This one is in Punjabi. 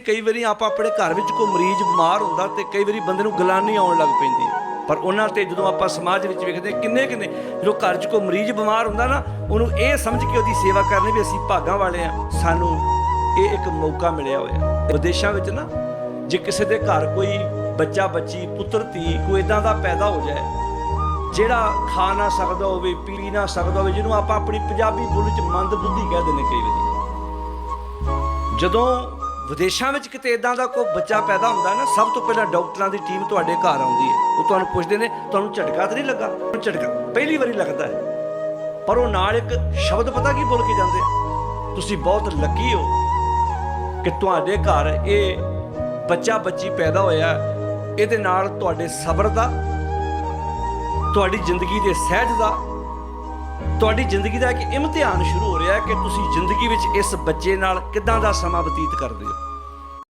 ਕਈ ਵਾਰੀ ਆਪਾਂ ਆਪਣੇ ਘਰ ਵਿੱਚ ਕੋਈ ਮਰੀਜ਼ ਬਿਮਾਰ ਹੁੰਦਾ ਤੇ ਕਈ ਵਾਰੀ ਬੰਦੇ ਨੂੰ ਗਲਾਨੀ ਆਉਣ ਲੱਗ ਪੈਂਦੀ ਪਰ ਉਹਨਾਂ ਤੇ ਜਦੋਂ ਆਪਾਂ ਸਮਾਜ ਵਿੱਚ ਵੇਖਦੇ ਹਾਂ, ਕਿੰਨੇ ਕਿੰਨੇ ਜਦੋਂ ਘਰ 'ਚ ਕੋਈ ਮਰੀਜ਼ ਬਿਮਾਰ ਹੁੰਦਾ ਨਾ ਉਹਨੂੰ ਇਹ ਸਮਝ ਕੇ ਉਹਦੀ ਸੇਵਾ ਕਰਨੀ ਵੀ ਅਸੀਂ ਭਾਗਾਂ ਵਾਲੇ ਆ ਸਾਨੂੰ ਇਹ ਇੱਕ ਮੌਕਾ ਮਿਲਿਆ ਹੋਇਆ। ਵਿਦੇਸ਼ਾਂ ਵਿੱਚ ਨਾ ਜੇ ਕਿਸੇ ਦੇ ਘਰ ਕੋਈ ਬੱਚਾ ਬੱਚੀ ਪੁੱਤਰ ਧੀ ਕੋਈ ਇਦਾਂ ਦਾ ਪੈਦਾ ਹੋ ਜਾਏ ਜਿਹੜਾ ਖਾ ਨਾ ਸਕਦਾ ਹੋਵੇ ਪੀ ਨਾ ਸਕਦਾ ਹੋਵੇ ਜਿਹਨੂੰ ਆਪਾਂ ਆਪਣੀ ਪੰਜਾਬੀ ਬੋਲੀ ਚ ਮੰਦ ਬੁੱਧੀ ਕਹਿ ਦਿੰਦੇ ਕਈ ਵਾਰੀ। ਜਦੋਂ ਵਿਦੇਸ਼ਾਂ ਵਿੱਚ ਕਿਤੇ ਇਦਾਂ ਦਾ ਕੋਈ ਬੱਚਾ ਪੈਦਾ ਹੁੰਦਾ ਨਾ, ਸਭ ਤੋਂ ਪਹਿਲਾਂ ਡਾਕਟਰਾਂ ਦੀ ਟੀਮ ਤੁਹਾਡੇ ਘਰ ਆਉਂਦੀ ਹੈ। ਉਹ ਤੁਹਾਨੂੰ ਪੁੱਛਦੇ ਨੇ, ਤੁਹਾਨੂੰ ਝਟਕਾ ਤਾਂ ਨਹੀਂ ਲੱਗਾ? ਝਟਕਾ ਪਹਿਲੀ ਵਾਰੀ ਲੱਗਦਾ ਹੈ। ਪਰ ਉਹ ਨਾਲ ਇੱਕ ਸ਼ਬਦ ਪਤਾ ਕੀ ਬੋਲ ਕੇ ਜਾਂਦੇ ਆ? ਤੁਸੀਂ ਬਹੁਤ ਲੱਕੀ ਹੋ ਕਿ ਤੁਹਾਡੇ ਘਰ ਇਹ ਬੱਚਾ ਬੱਚੀ ਪੈਦਾ ਹੋਇਆ ਇਹਦੇ ਨਾਲ ਤੁਹਾਡੇ ਸਬਰ ਦਾ, ਤੁਹਾਡੀ ਜ਼ਿੰਦਗੀ ਦੇ ਸਹਿਜ ਦਾ ਤੁਹਾਡੀ ਜ਼ਿੰਦਗੀ ਦਾ ਇੱਕ ਇਮਤਿਹਾਨ ਸ਼ੁਰੂ ਹੋ ਰਿਹਾ ਹੈ ਕਿ ਤੁਸੀਂ ਜ਼ਿੰਦਗੀ ਵਿੱਚ ਇਸ ਬੱਚੇ ਨਾਲ ਕਿੱਦਾਂ ਦਾ ਸਮਾਂ ਬਤੀਤ ਕਰਦੇ ਹੋ?